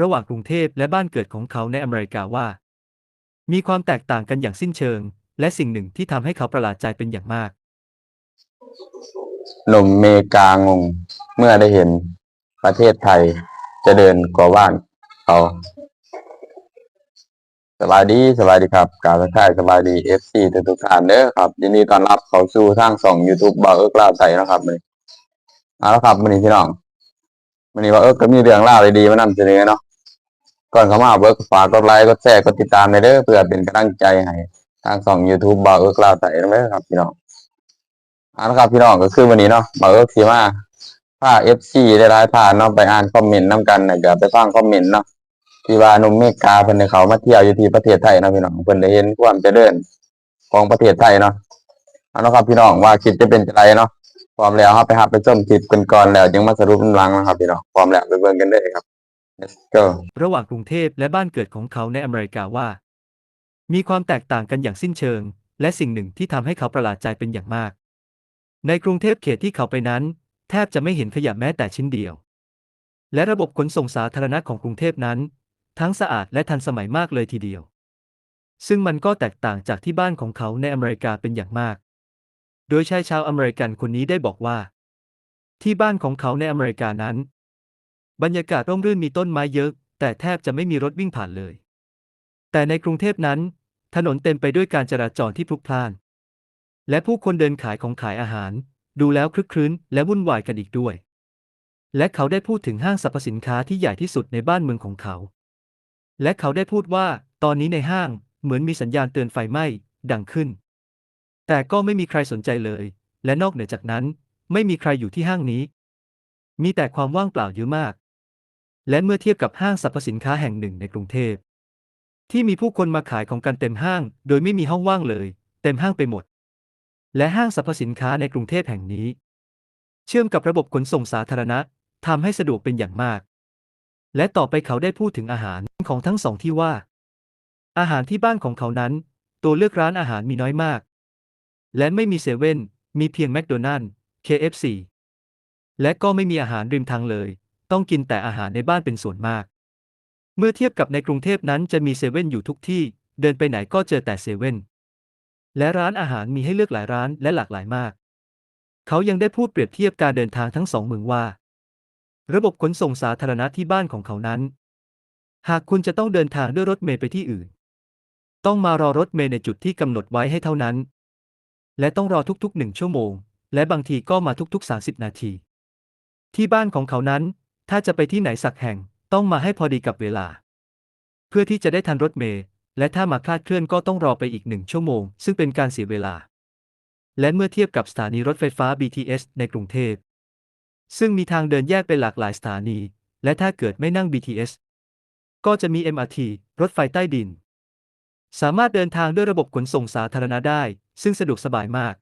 ระหว่างกรุงเทพและบ้านเกิดของเขาในอเมริกาว่า มีความแตกต่างกันอย่างสิ้นเชิง และสิ่งหนึ่งที่ทำให้เขาประหลาดใจเป็นอย่างมากหนุ่มเมกางง เมื่อได้เห็นประเทศไทยจะเดินกว่าบ้านเขาสบายดีสบายดีครับกาวทักทายสบายดีเอฟซีทุกทุกๆท่านเด้อครับ ยินดีต้อนรับเขาสู่ทางสองยูทูบบ่าวเอิร์กลาวไทยนะครับมื้อนี้เอาละครับมื้อนี้พี่น้อง มื้อนี้บ่าเอิร์กก็มีเรื่องราวดีๆมานำเสนอเนาะก่อนเข้ามาเบิร์กฝากกดไลค์กดแชร์กดติดตามในเด้อเพื่อเป็นกำลังใจให้ทางสองยูทูบบ่าวเอิร์กลาวไทยเด้อครับพี่น้องเอาละครับพี่น้องก็คือวันนี้เนาะบาเอิร์กสีมาผ้าเอฟซีได้ร้ายผ่านเนาะไปอ่านคอมเมนต์น้กันนะเดี๋ยวไปฟังคอมเมนต์เนาะที่ว่าหนุ่มเมกาเพิ่นได้เขามาเที่ยวอยู่ที่ประเทศไทยเนาะพี่น้องเพิ่นได้เห็นความเจริญของประเทศไทยเนาะเอาละครับพี่น้องว่าคลิปจะเป็นจะไรเนาะ พร้อมแล้วเราไปหับไปชมคลิปกันก่อนแล้วจึงมาสรุปกำลังนะครับพี่น้องพร้อมแล้วไปเบิ่งกันเลยครับ let's go ระหว่างกรุงเทพและบ้านเกิดของเขาในอเมริกาว่า มีความแตกต่างกันอย่างสิ้นเชิง และสิ่งหนึ่งที่ทำให้เขาประหลาดใจเป็นอย่างมาก ในกรุงเทพเขตที่เขาไปนั้น แทบจะไม่เห็นขยะแม้แต่ชิ้นเดียว และระบบขนส่งสาธารณะของกรุงเทพนั้น ทั้งสะอาดและทันสมัยมากเลยทีเดียว ซึ่งมันก็แตกต่างจากที่บ้านของเขาในอเมริกาเป็นอย่างมาก โดยชายชาวอเมริกันคนนี้ได้บอกว่า ที่บ้านของเขาในอเมริกานั้น บรรยากาศร่มรื่นมีต้นไม้เยอะ แต่แทบจะไม่มีรถวิ่งผ่านเลย แต่ในกรุงเทพนั้น ถนนเต็มไปด้วยการจราจรที่พลุกพล่าน และผู้คนเดินขายของขายอาหาร ดูแล้วคลึกครื้นและวุ่นวายกันอีกด้วย และเขาได้พูดถึงห้างสรรพสินค้าที่ใหญ่ที่สุดในบ้านเมืองของเขา และเขาได้พูดว่า ตอนนี้ในห้างเหมือนมีสัญญาณเตือนไฟไหม้ดังขึ้น แต่ก็ไม่มีใครสนใจเลย และนอกเหนือจากนั้น ไม่มีใครอยู่ที่ห้างนี้ มีแต่ความว่างเปล่าเยอะมาก และเมื่อเทียบกับห้างสรรพสินค้าแห่งหนึ่งในกรุงเทพ ที่มีผู้คนมาขายของกันเต็มห้าง โดยไม่มีห้องว่างเลย เต็มห้างไปหมด และห้างสรรพสินค้าในกรุงเทพแห่งนี้ เชื่อมกับระบบขนส่งสาธารณะทำให้สะดวกเป็นอย่างมาก และต่อไปเขาได้พูดถึงอาหารของทั้งสองที่ว่า อาหารที่บ้านของเขานั้น ตัวเลือกร้านอาหารมีน้อยมาก และไม่มีเซเว่น มีเพียงแมคโดนัลล์ KFC และก็ไม่มีอาหารริมทางเลย ต้องกินแต่อาหารในบ้านเป็นส่วนมาก เมื่อเทียบกับในกรุงเทพนั้นจะมีเซเว่นอยู่ทุกที่ เดินไปไหนก็เจอแต่เซเว่น และร้านอาหารมีให้เลือกหลายร้านและหลากหลายมาก เขายังได้พูดเปรียบเทียบการเดินทางทั้งสองเมืองว่า ระบบขนส่งสาธารณะที่บ้านของเขานั้น หากคุณจะต้องเดินทางด้วยรถเมล์ไปที่อื่น ต้องมารอรถเมล์ในจุดที่กำหนดไว้ให้เท่านั้น และต้องรอทุกๆหนึ่งชั่วโมง และบางทีก็มาทุกๆ 30 นาที ที่บ้านของเขานั้น ถ้าจะไปที่ไหนสักแห่งต้องมาให้พอดีกับเวลา เพื่อที่จะได้ทันรถเมล์และถ้ามาคลาดเคลื่อนก็ต้องรอไปอีกหนึ่งชั่วโมง ซึ่งเป็นการเสียเวลา และเมื่อเทียบกับสถานีรถไฟฟ้า BTS ในกรุงเทพ ซึ่งมีทางเดินแยกไปหลากหลายสถานี และถ้าเกิดไม่นั่ง BTS ก็จะมี MRT รถไฟใต้ดิน สามารถเดินทางด้วยระบบขนส่งสาธารณะได้ ซึ่งสะดวกสบายมาก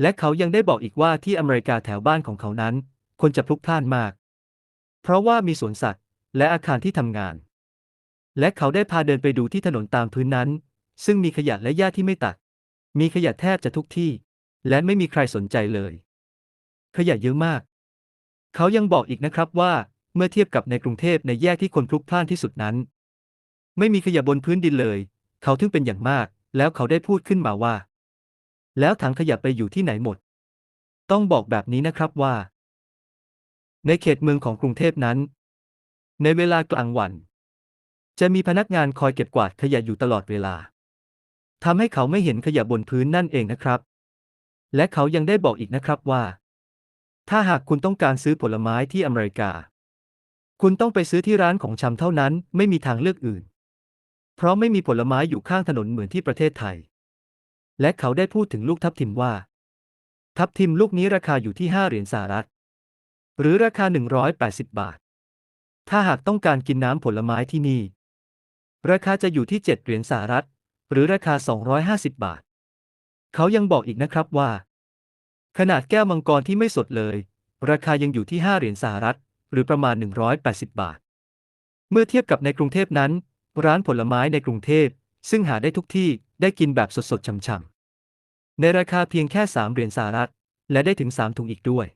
และเขายังได้บอกอีกว่าที่อเมริกาแถวบ้านของเขานั้น คนจะพลุกพล่านมาก เพราะว่ามีสวนสัตว์ และอาคารที่ทำงาน และเขาได้พาเดินไปดูที่ถนนตามพื้นนั้น ซึ่งมีขยะและหญ้าที่ไม่ตัก มีขยะแทบจะทุกที่ และไม่มีใครสนใจเลย ขยะเยอะมาก เขายังบอกอีกนะครับว่าเมื่อเทียบกับในกรุงเทพในแยกที่คนพลุกพล่านที่สุดนั้น ไม่มีขยะบนพื้นดินเลย เขาถึงเป็นอย่างมาก แล้วเขาได้พูดขึ้นมาว่า แล้วถังขยะไปอยู่ที่ไหนหมด ต้องบอกแบบนี้นะครับว่า ในเขตเมืองของกรุงเทพนั้น ในเวลากลางวัน จะมีพนักงานคอยเก็บกวาดขยะอยู่ตลอดเวลาทำให้เขาไม่เห็นขยะบนพื้นนั่นเองนะครับ และเขายังได้บอกอีกนะครับว่า ถ้าหากคุณต้องการซื้อผลไม้ที่อเมริกา คุณต้องไปซื้อที่ร้านของชำเท่านั้นไม่มีทางเลือกอื่น เพราะไม่มีผลไม้อยู่ข้างถนนเหมือนที่ประเทศไทย และเขาได้พูดถึงลูกทับทิมว่า ทับทิมลูกนี้ราคาอยู่ที่ 5 เหรียญสหรัฐ หรือราคา 180 บาท ถ้าหากต้องการกินน้ำผลไม้ที่นี่ ราคาจะอยู่ที่ 7 เหรียญสหรัฐ หรือราคา 250 บาท เขายังบอกอีกนะครับว่า ขนาดแก้วมังกรที่ไม่สดเลย ราคายังอยู่ที่ 5 เหรียญสหรัฐ หรือประมาณ 180 บาท เมื่อเทียบกับในกรุงเทพนั้น ร้านผลไม้ในกรุงเทพซึ่งหาได้ทุกที่ ได้กินแบบสดๆช่ำๆในราคาเพียงแค่ 3 เหรียญสหรัฐ และได้ถึง 3 ถุงอีกด้วย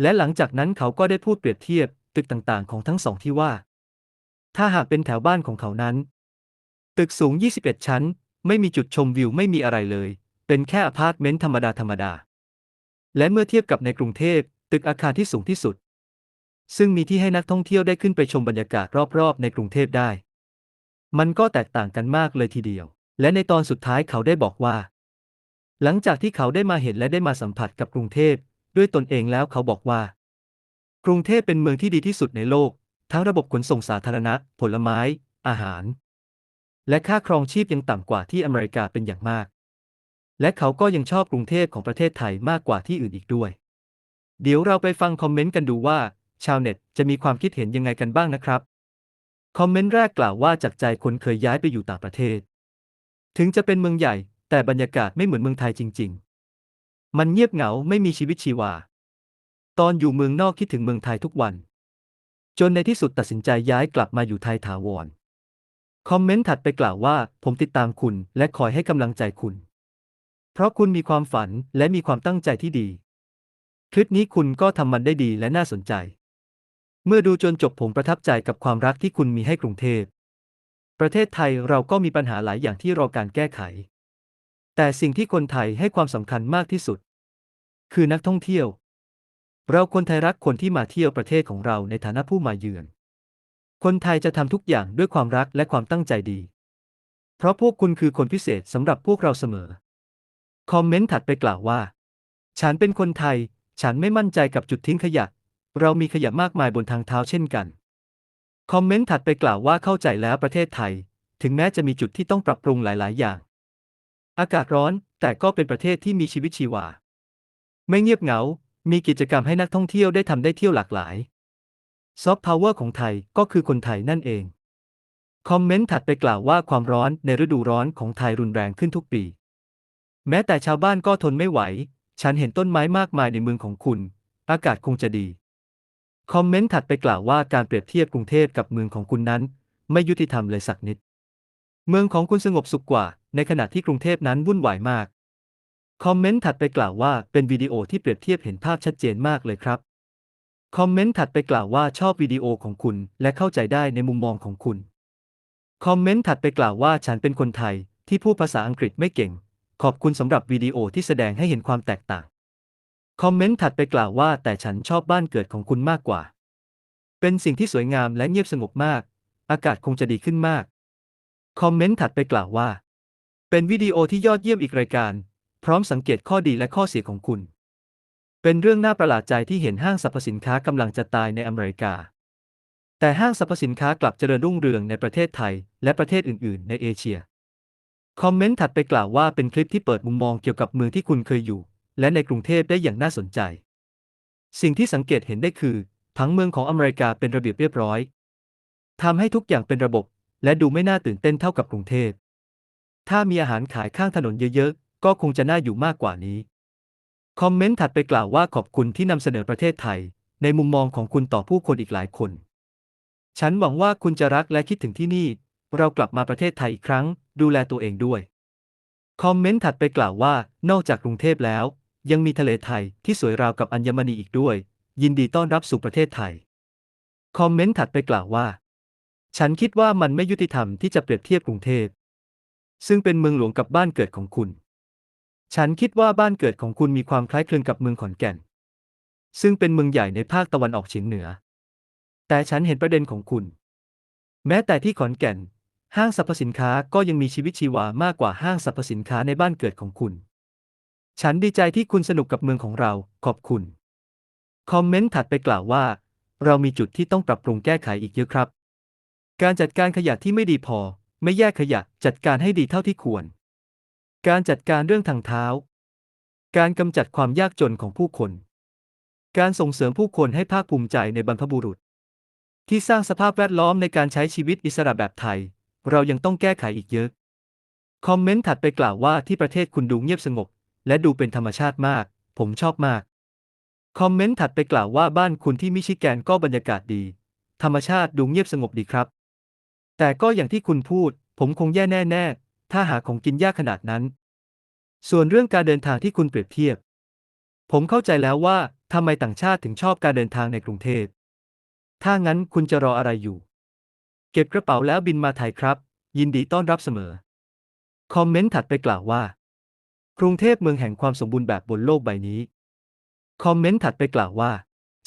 และหลังจากนั้นเขาก็ได้พูดเปรียบเทียบตึกต่างๆ ของทั้งสองที่ว่า ถ้าหากเป็นแถวบ้านของเขานั้น ตึกสูง 21 ชั้น ไม่มีจุดชมวิวไม่มีอะไรเลย เป็นแค่อพาร์ตเมนต์ธรรมดาธรรมดา และเมื่อเทียบกับในกรุงเทพตึกอาคารที่สูงที่สุด ซึ่งมีที่ให้นักท่องเที่ยวได้ขึ้นไปชมบรรยากาศรอบๆ ในกรุงเทพได้ มันก็แตกต่างกันมากเลยทีเดียว และในตอนสุดท้ายเขาได้บอกว่า หลังจากที่เขาได้มาเห็นและได้มาสัมผัสกับกรุงเทพด้วยตนเองแล้วเขาบอกว่า กรุงเทพเป็นเมืองที่ดีที่สุดในโลก ทั้งระบบขนส่งสาธารณะ ผลไม้ อาหาร และค่าครองชีพยังต่ำกว่าที่อเมริกาเป็นอย่างมาก และเขาก็ยังชอบกรุงเทพของประเทศไทยมากกว่าที่อื่นอีกด้วย เดี๋ยวเราไปฟังคอมเมนต์กันดูว่า ชาวเน็ตจะมีความคิดเห็นยังไงกันบ้างนะครับ คอมเมนต์แรกกล่าวว่าจากใจคนเคยย้ายไปอยู่ต่างประเทศ ถึงจะเป็นเมืองใหญ่ แต่บรรยากาศไม่เหมือนเมืองไทยจริง ๆ มันเงียบเหงาไม่มีชีวิตชีวา ตอนอยู่เมืองนอกคิดถึงเมืองไทยทุกวัน จนในที่สุดตัดสินใจย้ายกลับมาอยู่ไทยถาวร คอมเมนต์ถัดไปกล่าวว่า ผมติดตามคุณและคอยให้กำลังใจคุณ เพราะคุณมีความฝันและมีความตั้งใจที่ดี คลิปนี้คุณก็ทำมันได้ดีและน่าสนใจ เมื่อดูจนจบผมประทับใจกับความรักที่คุณมีให้กรุงเทพ ประเทศไทยเราก็มีปัญหาหลายอย่างที่รอการแก้ไข แต่สิ่งที่คนไทยให้ความสำคัญมากที่สุด คือนักท่องเที่ยว เราคนไทยรักคนที่มาเที่ยวประเทศของเราในฐานะผู้มาเยือน คนไทยจะทำทุกอย่างด้วยความรักและความตั้งใจดี เพราะพวกคุณคือคนพิเศษสำหรับพวกเราเสมอ คอมเมนต์ถัดไปกล่าวว่า ฉันเป็นคนไทย ฉันไม่มั่นใจกับจุดทิ้งขยะ เรามีขยะมากมายบนทางเท้าเช่นกัน คอมเมนต์ถัดไปกล่าวว่าเข้าใจแล้วประเทศไทย ถึงแม้จะมีจุดที่ต้องปรับปรุงหลาย ๆ อย่าง อากาศร้อนแต่ก็เป็นประเทศที่มีชีวิตชีวา ไม่เงียบเหงา มีกิจกรรมให้นักท่องเที่ยวได้ทำได้เที่ยวหลากหลายซอฟต์พาวเวอร์ของไทยก็คือคนไทยนั่นเอง คอมเมนต์ถัดไปกล่าวว่าความร้อนในฤดูร้อนของไทยรุนแรงขึ้นทุกปี แม้แต่ชาวบ้านก็ทนไม่ไหว ฉันเห็นต้นไม้มากมายในเมืองของคุณ อากาศคงจะดี คอมเมนต์ถัดไปกล่าวว่าการเปรียบเทียบกรุงเทพกับเมืองของคุณนั้น ไม่ยุติธรรมเลยสักนิด เมืองของคุณสงบสุขกว่า ในขณะที่กรุงเทพนั้นวุ่นวายมาก คอมเมนต์ถัดไปกล่าวว่าเป็นวิดีโอที่เปรียบเทียบเห็นภาพชัดเจนมากเลยครับ คอมเมนต์ถัดไปกล่าวว่าชอบวิดีโอของคุณและเข้าใจได้ในมุมมองของคุณ คอมเมนต์ถัดไปกล่าวว่าฉันเป็นคนไทยที่พูดภาษาอังกฤษไม่เก่ง ขอบคุณสำหรับวิดีโอที่แสดงให้เห็นความแตกต่าง คอมเมนต์ถัดไปกล่าวว่า แต่ฉันชอบบ้านเกิดของคุณมากกว่า เป็นสิ่งที่สวยงามและเงียบสงบมาก อากาศคงจะดีขึ้นมาก คอมเมนต์ถัดไปกล่าวว่า เป็นวิดีโอที่ยอดเยี่ยมอีกรายการ พร้อมสังเกตข้อดีและข้อเสียของคุณ เป็นเรื่องน่าประหลาดใจที่เห็นห้างสรรพสินค้ากำลังจะตายในอเมริกา แต่ห้างสรรพสินค้ากลับเจริญรุ่งเรืองในประเทศไทย และประเทศอื่น ๆ ในเอเชีย คอมเมนต์ถัดไปกล่าวว่าเป็นคลิปที่เปิดมุมมองเกี่ยวกับเมืองที่คุณเคยอยู่ และในกรุงเทพได้อย่างน่าสนใจ สิ่งที่สังเกตเห็นได้คือผังเมืองของอเมริกาเป็นระเบียบเรียบร้อยทำให้ทุกอย่างเป็นระบบ และดูไม่น่าตื่นเต้นเท่ากับกรุงเทพ ถ้ามีอาหารขายข้างถนนเยอะๆ ก็คงจะน่าอยู่มากกว่านี้ คอมเมนต์ถัดไปกล่าวว่าขอบคุณที่นำเสนอประเทศไทย ในมุมมองของคุณต่อผู้คนอีกหลายคน ฉันหวังว่าคุณจะรักและคิดถึงที่นี่ เรากลับมาประเทศไทยอีกครั้ง ดูแลตัวเองด้วย คอมเมนต์ถัดไปกล่าวว่า นอกจากกรุงเทพแล้ว ยังมีทะเลไทยที่สวยราวกับอัญมณีอีกด้วย ยินดีต้อนรับสู่ประเทศไทย คอมเมนต์ถัดไปกล่าวว่า ฉันคิดว่ามันไม่ยุติธรรมที่จะเปรียบเทียบกรุงเทพ ซึ่งเป็นเมืองหลวงกับบ้านเกิดของคุณ ฉันคิดว่าบ้านเกิดของคุณมีความคล้ายคลึงกับเมืองขอนแก่น ซึ่งเป็นเมืองใหญ่ในภาคตะวันออกเฉียงเหนือ แต่ฉันเห็นประเด็นของคุณ แม้แต่ที่ขอนแก่น ห้างสรรพสินค้าก็ยังมีชีวิตชีวามากกว่าห้างสรรพสินค้าในบ้านเกิดของคุณ ฉันดีใจที่คุณสนุกกับเมืองของเรา ขอบคุณ คอมเมนต์ถัดไปกล่าวว่า เรามีจุดที่ต้องปรับปรุงแก้ไขอีกเยอะครับ การจัดการขยะที่ไม่ดีพอ ไม่แยกขยะจัดการให้ดีเท่าที่ควร การจัดการเรื่องทางเท้า การกำจัดความยากจนของผู้คน การส่งเสริมผู้คนให้ภาคภูมิใจในบรรพบุรุษ ที่สร้างสภาพแวดล้อมในการใช้ชีวิตอิสระแบบไทย เรายังต้องแก้ไขอีกเยอะ คอมเมนต์ถัดไปกล่าวว่าที่ประเทศคุณดูเงียบสงบ และดูเป็นธรรมชาติมาก ผมชอบมาก คอมเมนต์ถัดไปกล่าวว่าบ้านคุณที่มิชิแกนก็บรรยากาศดี ธรรมชาติดูเงียบสงบดีครับ แต่ก็อย่างที่คุณพูด ผมคงแย่แน่ๆถ้าหาของกินยากขนาดนั้น ส่วนเรื่องการเดินทางที่คุณเปรียบเทียบ ผมเข้าใจแล้วว่าทำไมต่างชาติถึงชอบการเดินทางในกรุงเทพ ถ้างั้นคุณจะรออะไรอยู่ เก็บกระเป๋าแล้วบินมาไทยครับ ยินดีต้อนรับเสมอ คอมเมนต์ถัดไปกล่าวว่า กรุงเทพเมืองแห่งความสมบูรณ์แบบบนโลกใบนี้ คอมเมนต์ถัดไปกล่าวว่า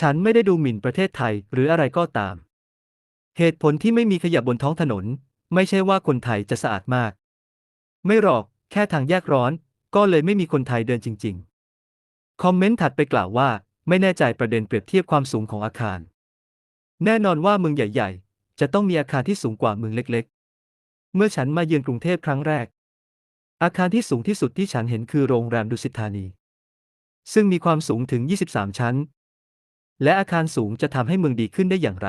ฉันไม่ได้ดูหมิ่นประเทศไทยหรืออะไรก็ตาม เหตุผลที่ไม่มีขยะบนท้องถนน ไม่ใช่ว่าคนไทยจะสะอาดมาก ไม่หรอก แค่ทางแยกร้อน ก็เลยไม่มีคนไทยเดินจริง ๆ คอมเมนต์ถัดไปกล่าวว่า ไม่แน่ใจประเด็นเปรียบเทียบความสูงของอาคาร แน่นอนว่าเมืองใหญ่ ๆ จะต้องมีอาคารที่สูงกว่าเมืองเล็ก ๆ เมื่อฉันมาเยือนกรุงเทพครั้งแรก อาคารที่สูงที่สุดที่ฉันเห็นคือโรงแรมดุสิตธานี ซึ่งมีความสูงถึง 23 ชั้น และอาคารสูงจะทำให้เมืองดีขึ้นได้อย่างไร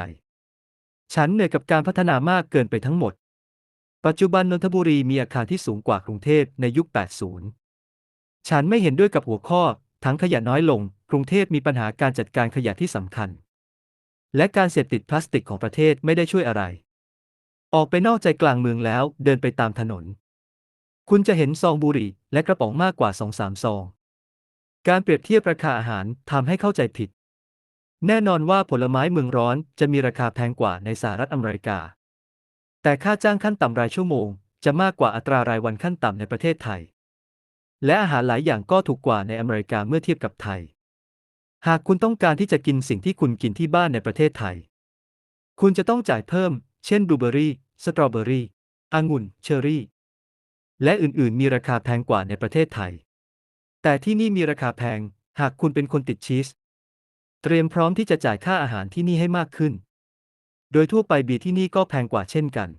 ฉันเหนื่อยกับการพัฒนามากเกินไปทั้งหมด ปัจจุบันนนทบุรีมีอาคารที่สูงกว่ากรุงเทพในยุค 80 ฉันไม่เห็นด้วยกับหัวข้อ ทั้งขยะน้อยลง กรุงเทพมีปัญหาการจัดการขยะที่สำคัญ และการเสพติดพลาสติกของประเทศไม่ได้ช่วยอะไร ออกไปนอกใจกลางเมืองแล้วเดินไปตามถนน คุณจะเห็นซองบุหรี่และกระป๋องมากกว่า2-3ซอง การเปรียบเทียบราคาอาหารทำให้เข้าใจผิด แน่นอนว่าผลไม้เมืองร้อนจะมีราคาแพงกว่าในสหรัฐอเมริกา แต่ค่าจ้างขั้นต่ำรายชั่วโมง จะมากกว่าอัตรารายวันขั้นต่ำในประเทศไทย และอาหารหลายอย่างก็ถูกกว่าในอเมริกาเมื่อเทียบกับไทย หากคุณต้องการที่จะกินสิ่งที่คุณกินที่บ้านในประเทศไทย คุณจะต้องจ่ายเพิ่ม เช่นบลูเบอรี่ สตรอเบอรี่ องุ่น เชอร์รี่ และอื่นๆ มีราคาแพงกว่าในประเทศไทย แต่ที่นี่มีราคาแพง หากคุณเป็นคนติดชีส เตรียมพร้อมที่จะจ่ายค่าอาหารที่นี่ให้มากขึ้น โดยทั่วไปเบียร์ที่นี่ก็แพงกว่าเช่นกัน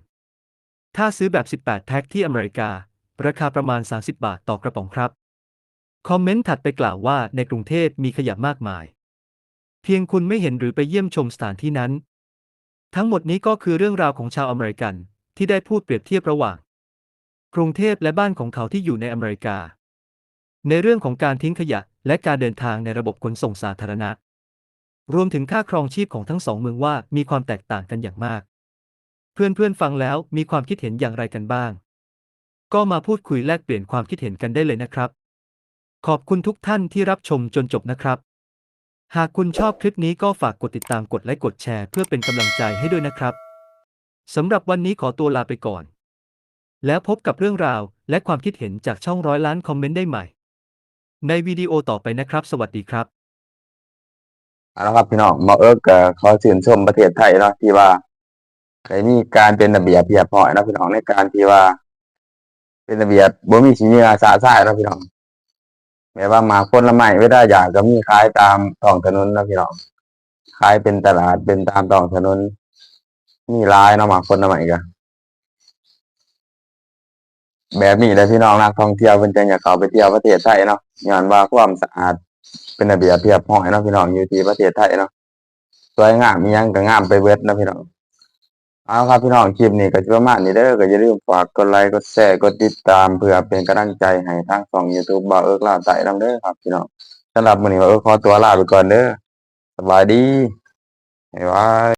ถ้าซื้อแบบ 18 แพ็คที่อเมริกา ราคาประมาณ 30 บาทต่อกระป๋องครับ คอมเมนต์ถัดไปกล่าวว่าในกรุงเทพมีขยะมากมาย เพียงคุณไม่เห็นหรือไปเยี่ยมชมสถานที่นั้น ทั้งหมดนี้ก็คือเรื่องราวของชาวอเมริกันที่ได้พูดเปรียบเทียบระหว่าง กรุงเทพและบ้านของเขาที่อยู่ในอเมริกา ในเรื่องของการทิ้งขยะและการเดินทางในระบบขนส่งสาธารณะ รวมถึงค่าครองชีพของทั้งสองเมืองว่ามีความแตกต่างกันอย่างมาก เพื่อนๆฟังแล้วมีความคิดเห็นอย่างไรกันบ้าง ก็มาพูดคุยแลกเปลี่ยนความคิดเห็นกันได้เลยนะครับ ขอบคุณทุกท่านที่รับชมจนจบนะครับ หากคุณชอบคลิปนี้ก็ฝากกดติดตามกดไลค์กดแชร์ เพื่อเป็นกำลังใจให้ด้วยนะครับสำหรับวันนี้ขอตัวลาไปก่อน แล้วพบกับเรื่องราวและความคิดเห็นจากช่องร้อยล้านคอมเมนต์ได้ใหม่ ในวิดีโอต่อไปนะครับ สวัสดีครับเอาละครับพี่น้องหมอเอิร์กก็ขอชื่นชมประเทศไทยเนาะที่ว่าได้มีการเป็นระเบียบเรียบร้อยนะพี่น้องในการที่ว่า เป็นระเบียบบ่มีขี้เหงื่อสาซ่านะพี่น้องแม้ว่าหมากผละไม้เวลาอยากก็มีขายตามท้องถนนนะพี่น้องขายเป็นตลาดเป็นตามท้องถนนมีหลายเนาะหมากผละไม้ก็ แบบนี้เลยพี่น้องนักท่องเที่ยวเพิ่นจังอยากเข้าไปเที่ยวประเทศไทยเนาะย้อนว่าความสะอาดเป็นระเบียบเรียบร้อยเนาะพี่น้องอยู่ที่ประเทศไทยเนาะสวยงามมียังก็งามไปเบิดเนาะพี่น้องเอาครับพี่น้องคลิปนี้ก็สิประมาณนี้เด้อก็อย่าลืมฝากกดไลค์กดแชร์กดติดตามเพื่อเป็นกำลังใจให้ทางช่อง YouTube บ่าวเอิกลาวใต้นำเด้อครับพี่น้องสำหรับมื้อนี้บ่าวเอิกขอตัวลาไปก่อนเด้อสบายดีบ๊ายบาย